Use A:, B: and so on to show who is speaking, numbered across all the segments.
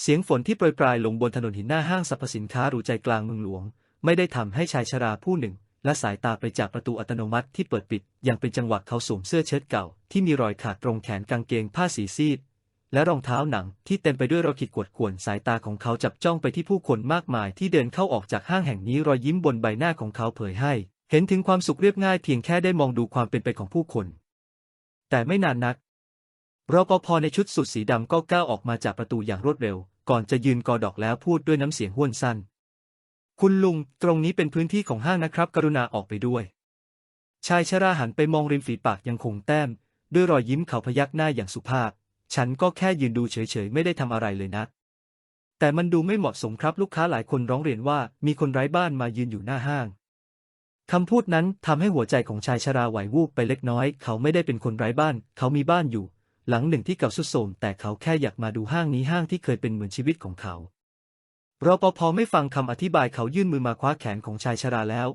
A: เสียงฝนที่โปรยปลายลงบนถนนหินหน้าห้างสรรพสินค้าหรูใจกลางเมืองหลวง ไม่ได้ทำให้ชายชราผู้หนึ่งและสายตาไปจากประตูอัตโนมัติที่เปิดปิด อย่างเป็นจังหวะเขาสวมเสื้อเชิ้ตเก่า ที่มีรอยขาดตรงแขนกางเกงผ้าสีซีด และรองเท้าหนังที่เต็มไปด้วยรอยขีดข่วนข่วนสายตาของเขาจับจ้องไปที่ผู้คนมากมายที่เดินเข้าออกจากห้างแห่งนี้รอยยิ้มบนใบหน้าของเขาเผยให้ เห็นถึงความสุขเรียบง่ายเพียงแค่ได้มองดูความเป็นไปของผู้คน แต่ไม่นานนัก รปภในชุดสุดสีดำก็ก้าวออกมาจากประตูอย่างรวดเร็ว ก่อนจะยืนกอดอกแล้วพูดด้วยน้ำเสียงห้วนสั้น คุณลุง ตรงนี้เป็นพื้นที่ของห้างนะครับ กรุณาออกไปด้วย ชายชราหันไปมองริมฝีปากยังคงแต้ม ด้วยรอยยิ้มเขาพยักหน้าอย่างสุภาพ ฉันก็แค่ยืนดูเฉยๆ ไม่ได้ทำอะไรเลยนะ แต่มันดูไม่เหมาะสมครับลูกค้าหลายคนร้องเรียนว่ามีคนไร้บ้านมายืนอยู่หน้าห้างคำพูดนั้นทำให้หัวใจของชายชราไหววูบไปเล็กน้อย เขาไม่ได้เป็นคนไร้บ้าน เขามีบ้านอยู่ หลังหนึ่งที่เก่าสุดโทรมแต่เขาแค่อยากมาดูห้างนี้ห้างที่เคยเป็นเหมือนชีวิตของเขารปภไม่ฟังคำอธิบายเขายื่นมือมาคว้าแขนของชายชราแล้ว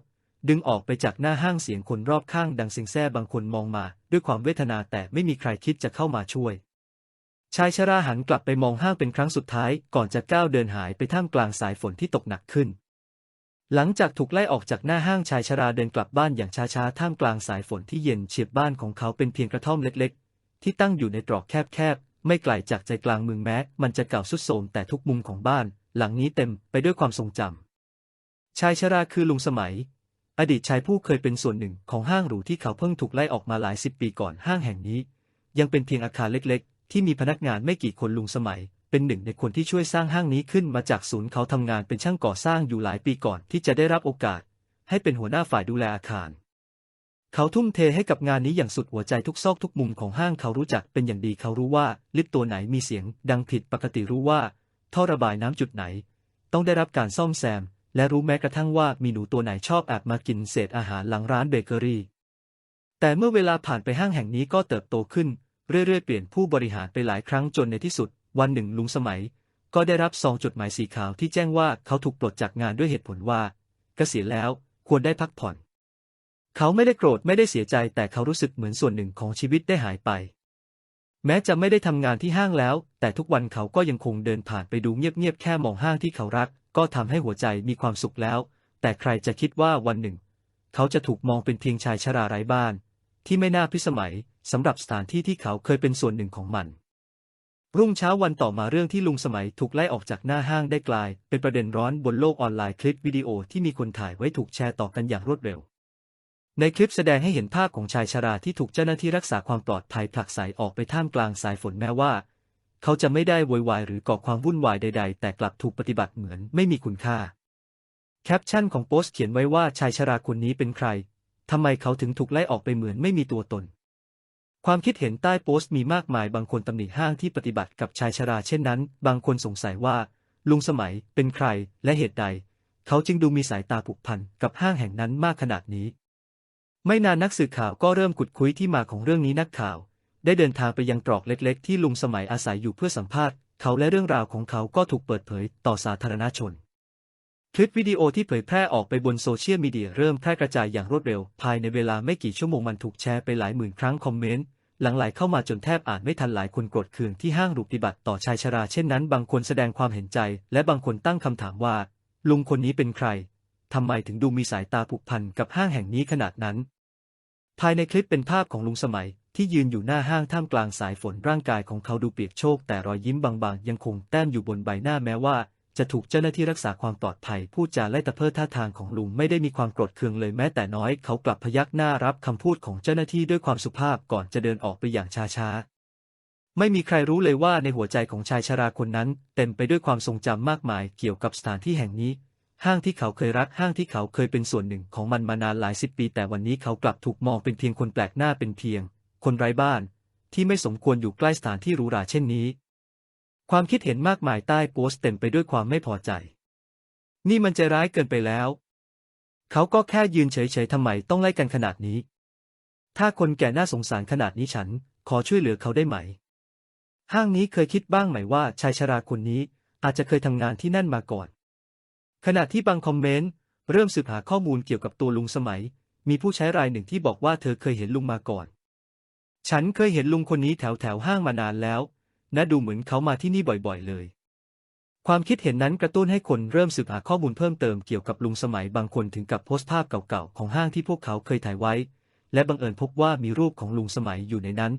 A: ดึงออกไปจากหน้าห้างเสียงคนรอบข้างดังเสียงแซ่บางคนมองมาด้วยความเวทนาแต่ไม่มีใครคิดจะเข้ามาช่วย ชายชราหันกลับไปมองห้างเป็นครั้งสุดท้ายก่อนจะก้าวเดินหายไปท่ามกลางสายฝนที่ตกหนักขึ้น หลังจากถูกไล่ออกจากหน้าห้างชายชราเดินกลับบ้านอย่างช้าๆท่ามกลางสายฝนที่เย็นเฉียบบ้านของเขาเป็นเพียงกระท่อมเล็กๆ ที่ตั้งอยู่ในตรอกแคบๆ ไม่ไกลจากใจกลางเมืองแม้ มันจะเก่าสุดโทรมแต่ทุกมุมของบ้าน หลังนี้เต็มไปด้วยความทรงจำชายชราคือลุงสมัย อดีตชายผู้เคยเป็นส่วนหนึ่งของห้างหรูที่เขาเพิ่งถูกไล่ออกมาหลายสิบปีก่อนห้างแห่งนี้ ยังเป็นเพียงอาคารเล็กๆ ที่มีพนักงานไม่กี่คนลุงสมัย เป็นหนึ่งในคนที่ช่วยสร้างห้างนี้ขึ้นมาจากศูนย์เขาทำงานเป็นช่างก่อสร้างอยู่หลายปีก่อนที่จะได้รับโอกาส ให้เป็นหัวหน้าฝ่ายดูแลอาคาร เขาทุ่มเทให้กับงานนี้อย่างสุดหัวใจทุกซอกทุกมุมของห้างเขารู้จักเป็นอย่างดีเขารู้ว่าลิฟต์ตัวไหนมีเสียง ดังผิดปกติรู้ว่าท่อระบายน้ำจุดไหน ต้องได้รับการซ่อมแซม และรู้แม้กระทั่งว่ามีหนูตัวไหนชอบแอบมากินเศษอาหารหลังร้านเบเกอรี่แต่เมื่อเวลาผ่านไปห้างแห่งนี้ก็เติบโตขึ้น เรื่อยๆ เปลี่ยนผู้บริหารไปหลายครั้งจนในที่สุด วันหนึ่งลุงสมัย ก็ได้รับซองจดหมายสีขาวที่แจ้งว่าเขาถูกปลดจากงานด้วยเหตุผลว่า เกษียณแล้วควรได้พักผ่อน เขาไม่ได้โกรธไม่ได้เสียใจแต่เขารู้สึกเหมือนส่วนหนึ่งของชีวิตได้หายไป แม้จะไม่ได้ทำงานที่ห้างแล้ว แต่ทุกวันเขาก็ยังคงเดินผ่านไปดูเงียบๆแค่มองห้างที่เขารัก ก็ทำให้หัวใจมีความสุขแล้ว แต่ใครจะคิดว่าวันหนึ่ง เขาจะถูกมองเป็นเพียงชายชราไร้บ้าน ที่ไม่น่าพิสมัยสำหรับสถานที่ที่เขาเคยเป็นส่วนหนึ่งของมันรุ่งเช้าวันต่อมาเรื่องที่ลุงสมัยถูกไล่ออกจากหน้าห้างได้กลาย เป็นประเด็นร้อนบนโลกออนไลน์คลิปวิดีโอที่มีคนถ่ายไว้ถูกแชร์ต่อกันอย่างรวดเร็ว ในคลิปแสดงให้เห็นภาพของชายชราที่ถูกเจ้าหน้าที่รักษาความปลอดภัยผลักไสออกไปท่ามกลางสายฝนแม้ว่า เขาจะไม่ได้โวยวายหรือก่อความวุ่นวายใด ๆ แต่กลับถูกปฏิบัติเหมือนไม่มีคุณค่า แคปชั่นของโพสต์เขียนไว้ว่าชายชราคนนี้เป็นใครทำไมเขาถึงถูกไล่ออกไปเหมือนไม่มีตัวตน ความคิดเห็นใต้โพสต์มีมากมายบางคนตำหนิห้างที่ปฏิบัติกับชายชราเช่นนั้น บางคนสงสัยว่า ลุงสมัยเป็นใครและเหตุใด เขาจึงดูมีสายตาผูกพันกับห้างแห่งนั้นมากขนาดนี้ ไม่นานนักสื่อข่าวก็เริ่มขุดคุยที่มาของเรื่องนี้นักข่าว ได้เดินทางไปยังตรอกเล็กๆ ที่ลุงสมัยอาศัยอยู่เพื่อสัมภาษณ์เขาและเรื่องราวของเขาก็ถูกเปิดเผยต่อสาธารณชน คลิปวิดีโอที่เผยแพร่ออกไปบนโซเชียลมีเดียเริ่มแพร่กระจายอย่างรวดเร็ว ภายในเวลาไม่กี่ชั่วโมงมันถูกแชร์ไปหลายหมื่นครั้งคอมเมนต์หลังไหลเข้ามาจนแทบอ่านไม่ทันหลายคนโกรธเคืองที่ห้างรูปฏิบัติต่อชายชราเช่นนั้น บางคนแสดงความเห็นใจ และบางคนตั้งคำถามว่า ลุงคนนี้เป็นใคร ทำไมถึงดูมีสายตาผูกพันกับห้างแห่งนี้ขนาดนั้น ภายในคลิปเป็นภาพของลุงสมัยที่ยืนอยู่หน้าห้างท่ามกลางสายฝนร่างกายของเขาดูเปียกโชก แต่รอยยิ้มบางๆ ยังคงแต้มอยู่บนใบหน้าแม้ว่า จะถูกเจ้าหน้าที่รักษาความปลอดภัยพูดจาไล่ตะเพิดท่าทางของลุงไม่ได้มีความโกรธเคืองเลยแม้แต่น้อยเขากลับพยักหน้ารับคำพูดของเจ้าหน้าที่ด้วยความสุภาพก่อนจะเดินออกไปอย่างช้าๆไม่มีใครรู้เลยว่าในหัวใจของชายชราคนนั้น เต็มไปด้วยความทรงจำมากมายเกี่ยวกับสถานที่แห่งนี้ ห้างที่เขาเคยรักห้างที่เขาเคยเป็นส่วนหนึ่งของมันมานานหลายสิบปี แต่วันนี้เขากลับถูกมองเป็นเพียงคนแปลกหน้าเป็นเพียง คนไร้บ้าน ที่ไม่สมควรอยู่ใกล้สถานที่หรูหราเช่นนี้ ความคิดเห็นมากมายใต้โพสต์เต็มไปด้วยความไม่พอใจ นี่มันใจร้ายเกินไปแล้ว เขาก็แค่ยืนเฉยๆทำไมต้องไล่กันขนาดนี้ ถ้าคนแก่น่าสงสารขนาดนี้ฉันขอช่วยเหลือเขาได้ไหม ห้างนี้เคยคิดบ้างไหมว่าชายชราคนนี้อาจจะเคยทำงานที่นั่นมาก่อน ขณะที่บางคอมเมนต์เริ่มสืบหาข้อมูลเกี่ยวกับตัวลุงสมัย มีผู้ใช้รายหนึ่งที่บอกว่าเธอเคยเห็นลุงมาก่อน ฉันเคยเห็นลุงคนนี้แถวแถวห้างมานานแล้ว นะดูเหมือนเขามาที่นี่บ่อยๆเลย ความคิดเห็นนั้นกระตุ้นให้คนเริ่มสืบหาข้อมูลเพิ่มเติมเกี่ยวกับลุงสมัยบางคนถึงกับโพสต์ภาพเก่าๆของห้างที่พวกเขาเคยถ่ายไว้ และบังเอิญพบว่ามีรูปของลุงสมัยอยู่ในนั้น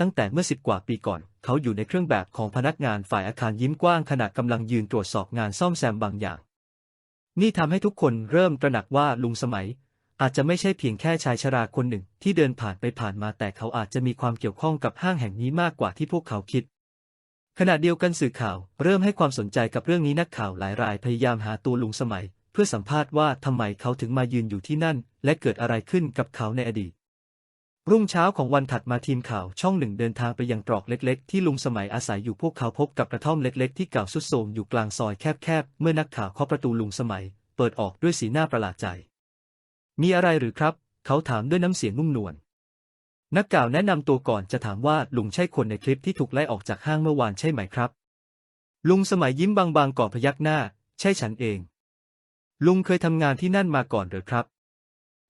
A: ตั้งแต่เมื่อสิบกว่าปีก่อน เขาอยู่ในเครื่องแบบของพนักงานฝ่ายอาคารยิ้มกว้างขณะกำลังยืนตรวจสอบงานซ่อมแซมบางอย่าง นี่ทำให้ทุกคนเริ่มตระหนักว่าลุงสมัย อาจจะไม่ใช่เพียงแค่ชายชราคนหนึ่งที่เดินผ่านไปผ่านมาแต่เขาอาจจะมีความเกี่ยวข้องกับห้างแห่งนี้มากกว่าที่พวกเขาคิด ขณะเดียวกันสื่อข่าวเริ่มให้ความสนใจกับเรื่องนี้นักข่าวหลายรายพยายามหาตัวลุงสมัย เพื่อสัมภาษณ์ว่าทำไมเขาถึงมายืนอยู่ที่นั่น และเกิดอะไรขึ้นกับเขาในอดีต รุ่งเช้าของวันถัดมาทีมข่าวช่องหนึ่งเดินทางไปยังตรอกเล็กๆ ที่ลุงสมัยอาศัยอยู่พวกเขาพบกับกระท่อมเล็กๆ ที่เก่าสุดโทรมอยู่กลางซอยแคบๆ เมื่อนักข่าวเคาะประตูลุงสมัย เปิดออกด้วยสีหน้าประหลาดใจ มีอะไรหรือครับ เขาถามด้วยน้ำเสียงนุ่มนวลนักข่าวแนะนำตัวก่อนจะถามว่าลุงใช่คนในคลิปที่ถูกไล่ออกจากห้างเมื่อวานใช่ไหมครับ ลุงสมัยยิ้มบางๆก่อนพยักหน้า ใช่ฉันเอง ลุงเคยทำงานที่นั่นมาก่อนหรือครับ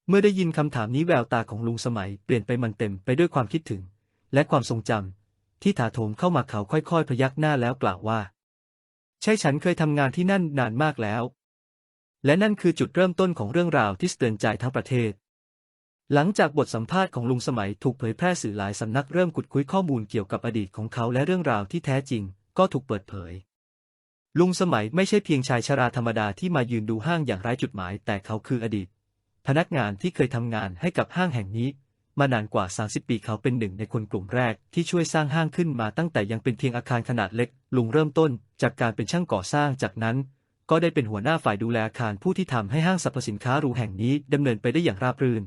A: เมื่อได้ยินคำถามนี้แววตาของลุงสมัยเปลี่ยนไปมันเต็มไปด้วยความคิดถึง และความทรงจำที่ถาโถมเข้ามาเขาค่อยๆ พยักหน้าแล้วกล่าวว่า ใช่ฉันเคยทำงานที่นั่นนานมากแล้ว และนั่นคือจุดเริ่มต้นของเรื่องราวที่สะเตือนใจทั้งประเทศ หลังจากบทสัมภาษณ์ของลุงสมัยถูกเผยแพร่สื่อหลายสำนักเริ่มขุดคุยข้อมูลเกี่ยวกับอดีตของเขาและเรื่องราวที่แท้จริง ก็ถูกเปิดเผยลุงสมัยไม่ใช่เพียงชายชราธรรมดาที่มายืนดูห้างอย่างไร้จุดหมาย แต่เขาคืออดีต พนักงานที่เคยทำงานให้กับห้างแห่งนี้ มานานกว่า 30 ปีเขาเป็นหนึ่งในคนกลุ่มแรกที่ช่วยสร้างห้างขึ้นมาตั้งแต่ยังเป็นเพียงอาคารขนาดเล็ก ลุงเริ่มต้นจากการเป็นช่างก่อสร้างจากนั้น ก็ได้เป็นหัวหน้าฝ่ายดูแลอาคารผู้ที่ทำให้ห้างสรรพสินค้าหรูแห่งนี้ดำเนินไปได้อย่างราบรื่น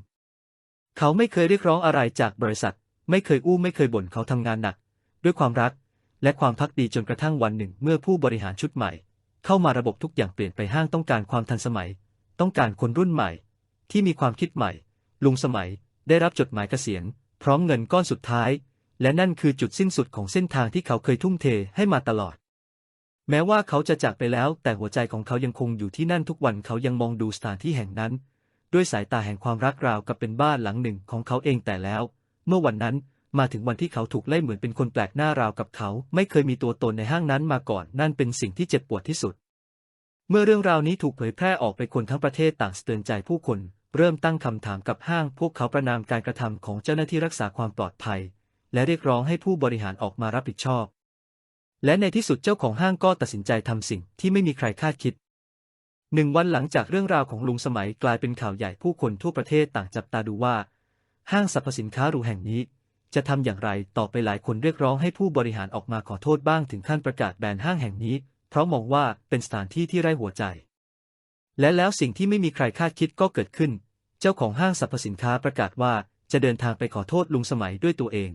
A: เขาไม่เคยเรียกร้องอะไรจากบริษัท ไม่เคยอู้ไม่เคยบ่นเขาทำงานหนัก ด้วยความรัก และความพักดีจนกระทั่งวันหนึ่ง เมื่อผู้บริหารชุดใหม่ เข้ามาระบบทุกอย่างเปลี่ยนไปห้างต้องการความทันสมัย ต้องการคนรุ่นใหม่ ที่มีความคิดใหม่ ลุงสมัยได้รับจดหมายเกษียณ พร้อมเงินก้อนสุดท้าย และนั่นคือจุดสิ้นสุดของเส้นทางที่เขาเคยทุ่มเทให้มาตลอด แม้ว่าเขาจะจากไปแล้ว แต่หัวใจของเขายังคงอยู่ที่นั่นทุกวันเขายังมองดูสถานที่แห่งนั้น ด้วยสายตาแห่งความรักราวกับเป็นบ้านหลังหนึ่งของเขาเองแต่แล้ว เมื่อวันนั้นมาถึงวันที่เขาถูกไล่เหมือนเป็นคนแปลกหน้าราวกับเขา ไม่เคยมีตัวตนในห้างนั้นมาก่อน นั่นเป็นสิ่งที่เจ็บปวดที่สุด เมื่อเรื่องราวนี้ถูกเผยแพร่ออกไปคนทั้งประเทศต่างสะเตือนใจผู้คน เริ่มตั้งคำถามกับห้าง พวกเขาประนามการกระทำของเจ้าหน้าที่รักษาความปลอดภัย และเรียกร้องให้ผู้บริหารออกมารับผิดชอบ และในที่สุดเจ้าของห้างก็ตัดสินใจทำสิ่งที่ไม่มีใครคาดคิดหนึ่งวันหลังจากเรื่องราวของลุงสมัยกลายเป็นข่าวใหญ่ผู้คนทั่วประเทศต่างจับตาดูว่า ห้างสรรพสินค้าหรูแห่งนี้ จะทำอย่างไรต่อไปหลายคนเรียกร้องให้ผู้บริหารออกมาขอโทษบ้างถึงขั้นประกาศแบนห้างแห่งนี้ เพราะมองว่าเป็นสถานที่ที่ไร้หัวใจ และแล้วสิ่งที่ไม่มีใครคาดคิดก็เกิดขึ้น เจ้าของห้างสรรพสินค้าประกาศว่าจะเดินทางไปขอโทษลุงสมัยด้วยตัวเอง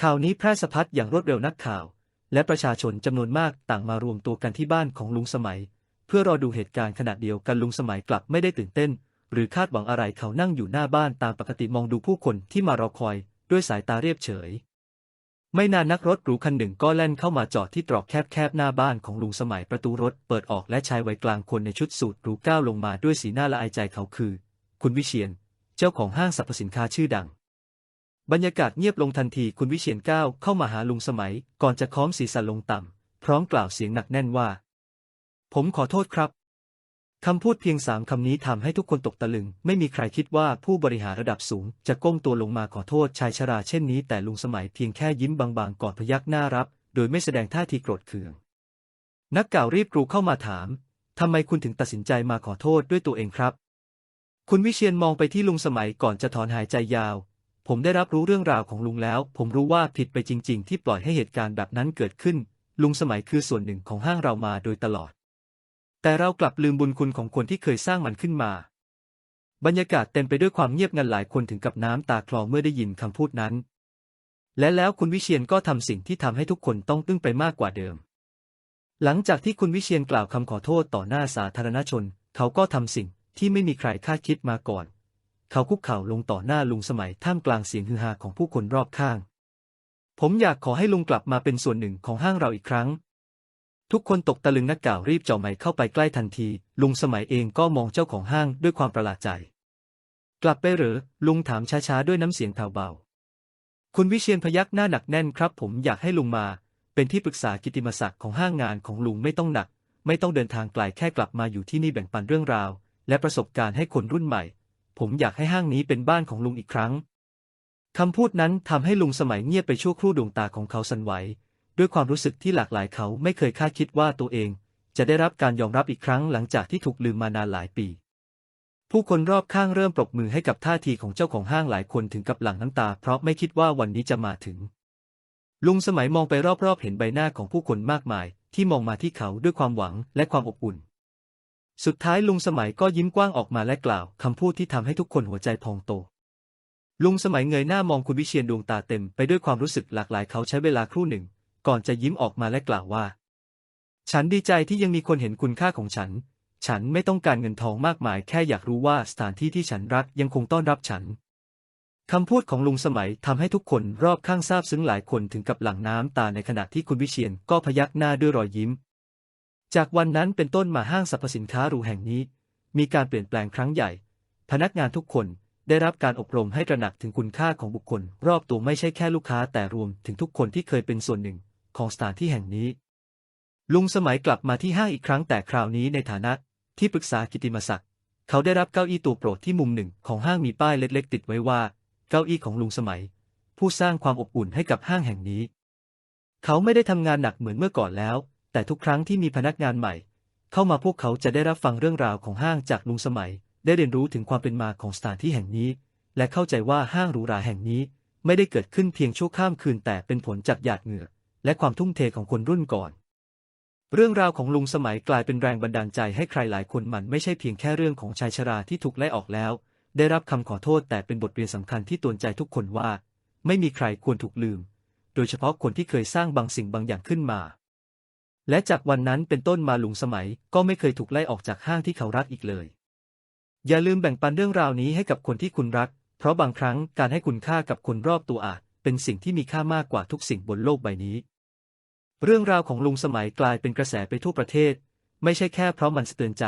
A: ข่าวนี้แพร่สะพัดอย่างรวดเร็วนักข่าว และประชาชนจำนวนมากต่างมารวมตัวกันที่บ้านของลุงสมัย เพื่อรอดูเหตุการณ์ขณะเดียวกันลุงสมัยกลับไม่ได้ตื่นเต้น หรือคาดหวังอะไรเขานั่งอยู่หน้าบ้านตามปกติมองดูผู้คนที่มารอคอย ด้วยสายตาเรียบเฉย ไม่นานนักรถหรูคันหนึ่งก็แล่นเข้ามาจอดที่ตรอกแคบๆหน้าบ้านของลุงสมัยประตูรถเปิดออกและชายวัยกลางคนในชุดสูทหรูก้าวลงมาด้วยสีหน้าละอายใจเขาคือ คุณวิเชียน เจ้าของห้างสรรพสินค้าชื่อดัง บรรยากาศเงียบลงทันทีคุณวิเชียนก้าวเข้ามาหาลุงสมัย ก่อนจะค้อมศีรษะลงต่ำ พร้อมกล่าวเสียงหนักแน่นว่า ผมขอโทษครับคำพูดเพียงสามคำนี้ทำให้ทุกคนตกตะลึง ไม่มีใครคิดว่าผู้บริหารระดับสูง จะก้มตัวลงมาขอโทษชายชราเช่นนี้แต่ลุงสมัยเพียงแค่ยิ้มบางๆ ก่อนพยักหน้ารับ โดยไม่แสดงท่าทีโกรธเคือง นักกล่าวรีบกรูเข้ามาถามทำไมคุณถึงตัดสินใจมาขอโทษด้วยตัวเองครับ คุณวิเชียนมองไปที่ลุงสมัยก่อนจะถอนหายใจยาว ผมได้รับรู้เรื่องราวของลุงแล้ว ผมรู้ว่าผิดไปจริง ๆ ที่ปล่อยให้เหตุการณ์แบบนั้นเกิดขึ้น ลุงสมัยคือส่วนหนึ่งของห้างเรามาโดยตลอด แต่เรากลับลืมบุญคุณของคนที่เคยสร้างมันขึ้นมา บรรยากาศเต็มไปด้วยความเงียบงันหลายคนถึงกับน้ำตาคลอเมื่อได้ยินคำพูดนั้น และแล้วคุณวิเชียนก็ทำสิ่งที่ทำให้ทุกคนต้องอึ้งไปมากกว่าเดิม หลังจากที่คุณวิเชียนกล่าวคำขอโทษต่อหน้าสาธารณชน เขาก็ทำสิ่ง ที่ไม่มีใครคาดคิดมาก่อน เขาคุกเข่าลงต่อหน้าลุงสมัยท่ามกลางเสียงฮือฮาของผู้คนรอบข้าง ผมอยากขอให้ลุงกลับมาเป็นส่วนหนึ่งของห้างเราอีกครั้ง ทุกคนตกตะลึงนักกล่าวรีบเจ่อไมค์เข้าไปใกล้ทันที ลุงสมัยเองก็มองเจ้าของห้างด้วยความประหลาดใจ กลับไปหรือลุงถามช้าๆด้วยน้ำเสียงแผ่วเบา คุณวิเชียนพยักหน้าหนักแน่นครับ ผมอยากให้ลุงมา เป็นที่ปรึกษากิติมศักดิ์ของห้างงานของลุงไม่ต้องหนัก ไม่ต้องเดินทางไกลแค่กลับมาอยู่ที่นี่แบ่งปันเรื่องราว และประสบการณ์ให้คนรุ่นใหม่ ผมอยากให้ห้างนี้เป็นบ้านของลุงอีกครั้ง คำพูดนั้นทำให้ลุงสมัยเงียบไปชั่วครู่ดวงตาของเขาสั่นไหว ด้วยความรู้สึกที่หลากหลายเขาไม่เคยคาดคิดว่าตัวเอง จะได้รับการยอมรับอีกครั้งหลังจากที่ถูกลืมมานานหลายปี ผู้คนรอบข้างเริ่มปรบมือให้กับท่าทีของเจ้าของห้างหลายคนถึงกับหลั่งน้ำตา เพราะไม่คิดว่าวันนี้จะมาถึง ลุงสมัยมองไปรอบๆ เห็นใบหน้าของผู้คนมากมาย ที่มองมาที่เขาด้วยความหวังและความอบอุ่น สุดท้ายลุงสมัยก็ยิ้มกว้างออกมาและกล่าวคำพูดที่ทำให้ทุกคนหัวใจพองโต ลุงสมัยเงยหน้ามองคุณวิเชียนดวงตาเต็มไปด้วยความรู้สึกหลากหลายเขาใช้เวลาครู่หนึ่ง ก่อนจะยิ้มออกมาและกล่าวว่า ฉันดีใจที่ยังมีคนเห็นคุณค่าของฉัน ฉันไม่ต้องการเงินทองมากมาย แค่อยากรู้ว่าสถานที่ที่ฉันรักยังคงต้อนรับฉันคำพูดของลุงสมัยทำให้ทุกคนรอบข้างซาบซึ้งหลายคนถึงกับหลั่งน้ำตาในขณะที่คุณวิเชียนก็พยักหน้าด้วยรอยยิ้ม จากวันนั้นเป็นต้นมาห้างสรรพสินค้าหรูแห่งนี้ มีการเปลี่ยนแปลงครั้งใหญ่ พนักงานทุกคนได้รับการอบรมให้ตระหนักถึงคุณค่าของบุคคล รอบตัวไม่ใช่แค่ลูกค้าแต่รวมถึงทุกคนที่เคยเป็นส่วนหนึ่งของสถานที่แห่งนี้ ลุงสมัยกลับมาที่ห้างอีกครั้งแต่คราวนี้ในฐานะที่ปรึกษากิตติมศักดิ์เขาได้รับเก้าอี้ตัวโปรดที่มุมหนึ่งของห้างมีป้ายเล็ก ๆ ติดไว้ว่า เก้าอี้ของลุงสมัย ผู้สร้างความอบอุ่นให้กับห้างแห่งนี้ เขาไม่ได้ทำงานหนักเหมือนเมื่อก่อนแล้ว แต่ทุกครั้งที่มีพนักงานใหม่ เข้ามาพวกเขาจะได้รับฟังเรื่องราวของห้างจากลุงสมัย ได้เรียนรู้ถึงความเป็นมาของสถานที่แห่งนี้ และเข้าใจว่าห้างหรูหราแห่งนี้ ไม่ได้เกิดขึ้นเพียงชั่วข้ามคืนแต่เป็นผลจากหยาดเหงื่อ และความทุ่มเทของคนรุ่นก่อน เรื่องราวของลุงสมัยกลายเป็นแรงบันดาลใจให้ใครหลายคนมันไม่ใช่เพียงแค่เรื่องของชายชราที่ถูกไล่ออกแล้ว ได้รับคำขอโทษแต่เป็นบทเรียนสำคัญที่ตือนใจทุกคนว่า ไม่มีใครควรถูกลืม โดยเฉพาะคนที่เคยสร้างบางสิ่งบางอย่างขึ้นมา และจากวันนั้นเป็นต้นมาลุงสมัยก็ไม่เคยถูกไล่ออกจากห้างที่เขารักอีกเลย อย่าลืมแบ่งปันเรื่องราวนี้ให้กับคนที่คุณรัก เพราะบางครั้งการให้คุณค่ากับคนรอบตัวอาจเป็นสิ่งที่มีค่ามากกว่าทุกสิ่งบนโลกใบนี้ เรื่องราวของลุงสมัยกลายเป็นกระแสไปทั่วประเทศ ไม่ใช่แค่เพราะมันสะเตือนใจ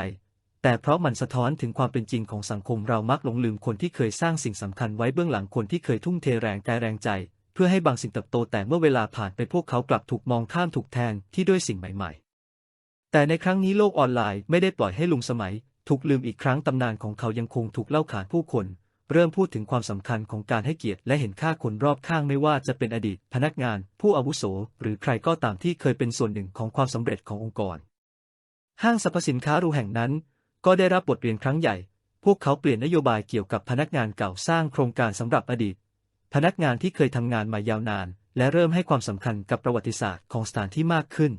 A: แต่เพราะมันสะท้อนถึงความเป็นจริงของสังคมเรามักหลงลืมคนที่เคยสร้างสิ่งสำคัญไว้เบื้องหลังคนที่เคยทุ่มเทแรงกายแรงใจ เพื่อให้บางสิ่งเติบโตแต่เมื่อเวลาผ่านไปพวกเขากลับถูกมองข้ามถูกแทนที่ด้วยสิ่งใหม่ ๆ แต่ในครั้งนี้โลกออนไลน์ไม่ได้ปล่อยให้ลุงสมัย ถูกลืมอีกครั้งตำนานของเขายังคงถูกเล่าขานผู้คน เริ่มพูดถึงความสำคัญของการให้เกียรติและเห็นค่าคนรอบข้างไม่ว่าจะเป็นอดีต พนักงาน ผู้อาวุโส หรือใครก็ตามที่เคยเป็นส่วนหนึ่งของความสำเร็จขององค์กร ห้างสรรพสินค้ารูแห่งนั้น ก็ได้รับบทเรียนครั้งใหญ่พวกเขาเปลี่ยนนโยบายเกี่ยวกับพนักงานเก่าสร้างโครงการสำหรับอดีต พนักงานที่เคยทำงานมายาวนาน และเริ่มให้ความสำคัญกับประวัติศาสตร์ของสถานที่มากขึ้น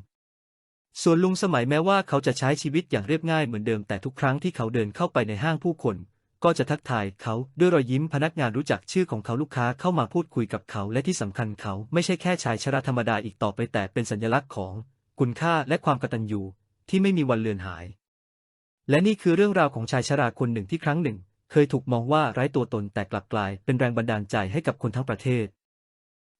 A: ส่วนลุงสมัยแม้ว่าเขาจะใช้ชีวิตอย่างเรียบง่ายเหมือนเดิมแต่ทุกครั้งที่เขาเดินเข้าไปในห้างผู้คน ก็จะทักทายเขาด้วยรอยยิ้มพนักงานรู้จักชื่อของเขาลูกค้าเข้ามาพูดคุยกับเขาและที่สำคัญเขาไม่ใช่แค่ชายชราธรรมดาอีกต่อไปแต่เป็นสัญลักษณ์ของ คุณค่าและความกตัญญูที่ไม่มีวันเลือนหาย และนี่คือเรื่องราวของชายชราคนหนึ่งที่ครั้งหนึ่ง เคยถูกมองว่าไร้ตัวตนแต่กลับกลายเป็นแรงบันดาลใจให้กับคนทั้งประเทศ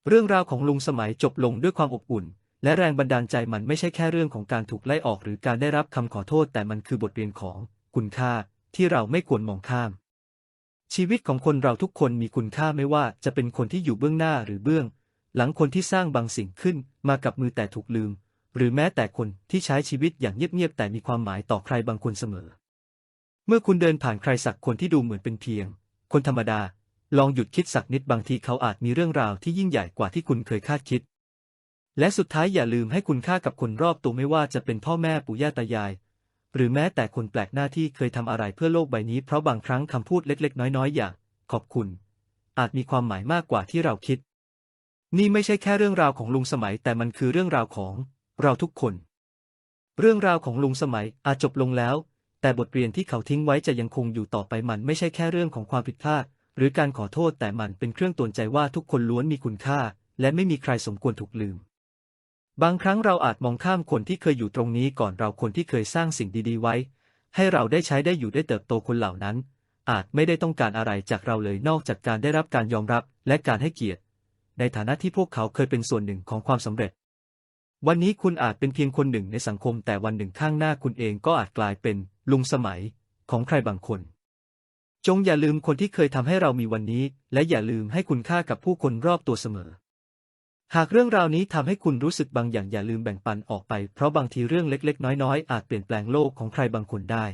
A: เรื่องราวของลุงสมัยจบลงด้วยความอบอุ่น และแรงบันดาลใจมันไม่ใช่แค่เรื่องของการถูกไล่ออกหรือการได้รับคำขอโทษ แต่มันคือบทเรียนของคุณค่าที่เราไม่ควรมองข้าม ชีวิตของคนเราทุกคนมีคุณค่าไม่ว่าจะเป็นคนที่อยู่เบื้องหน้าหรือเบื้อง หลังคนที่สร้างบางสิ่งขึ้นมากับมือแต่ถูกลืม หรือแม้แต่คนที่ใช้ชีวิตอย่างเงียบๆแต่มีความหมายต่อใครบางคนเสมอ เมื่อคุณเดินผ่านใครสักคนที่ดูเหมือนเป็นเพียง คนธรรมดา ลองหยุดคิดสักนิดบางทีเขาอาจมีเรื่องราวที่ยิ่งใหญ่กว่าที่คุณเคยคาดคิด และสุดท้ายอย่าลืมให้คุณค่ากับคนรอบตัวไม่ว่าจะเป็นพ่อแม่ปู่ย่าตายาย หรือแม้แต่คนแปลกหน้าที่เคยทำอะไรเพื่อโลกใบนี้เพราะบางครั้งคำพูดเล็ก ๆ น้อยๆอย่างขอบคุณ อาจมีความหมายมากกว่าที่เราคิด นี่ไม่ใช่แค่เรื่องราวของลุงสมัยแต่มันคือเรื่องราวของเราทุกคน เรื่องราวของลุงสมัยอาจจบลงแล้ว แต่บทเรียนที่เขาทิ้งไว้จะยังคงอยู่ต่อไปมันไม่ใช่แค่เรื่องของความผิดพลาด หรือการขอโทษแต่มันเป็นเครื่องตือนใจว่าทุกคนล้วนมีคุณค่า และไม่มีใครสมควรถูกลืม บางครั้งเราอาจมองข้ามคนที่เคยอยู่ตรงนี้ก่อนเราคนที่เคยสร้างสิ่งดีๆ ไว้ ให้เราได้ใช้ได้อยู่ได้เติบโตคนเหล่านั้น อาจไม่ได้ต้องการอะไรจากเราเลยนอกจากการได้รับการยอมรับและการให้เกียรติ ในฐานะที่พวกเขาเคยเป็นส่วนหนึ่งของความสำเร็จ วันนี้คุณอาจเป็นเพียงคนหนึ่งในสังคมแต่วันหนึ่งข้างหน้าคุณเองก็อาจกลายเป็นลุงสมัยของใครบางคน จงอย่าลืมคนที่เคยทำให้เรามีวันนี้ และอย่าลืมให้คุณค่ากับผู้คนรอบตัวเสมอ หากเรื่องราวนี้ทำให้คุณรู้สึกบางอย่างอย่าลืมแบ่งปันออกไป เพราะบางทีเรื่องเล็กๆ น้อยๆ อาจเปลี่ยนแปลงโลกของใครบางคนได้